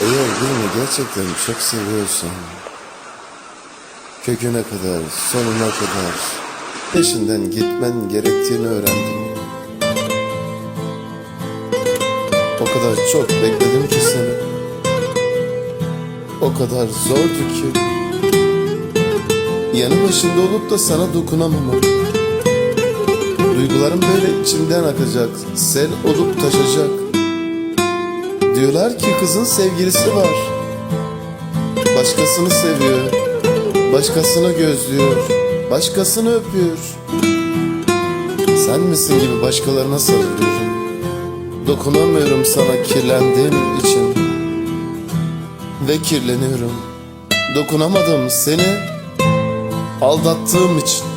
Eğer birini gerçekten çok seviyorsan köküne kadar, sonuna kadar peşinden gitmen gerektiğini öğrendim. O kadar çok bekledim ki seni. O kadar zordu ki yanı başında olup da sana dokunamamam. Duygularım böyle içimden akacak, sel olup taşacak. Diyorlar ki kızın sevgilisi var. Başkasını seviyor. Başkasını gözlüyor. Başkasını öpüyor. Sen misin gibi başkalarına sarılıyorum. Dokunamıyorum sana kirlendiğim için. Ve kirleniyorum. Dokunamadım seni aldattığım için.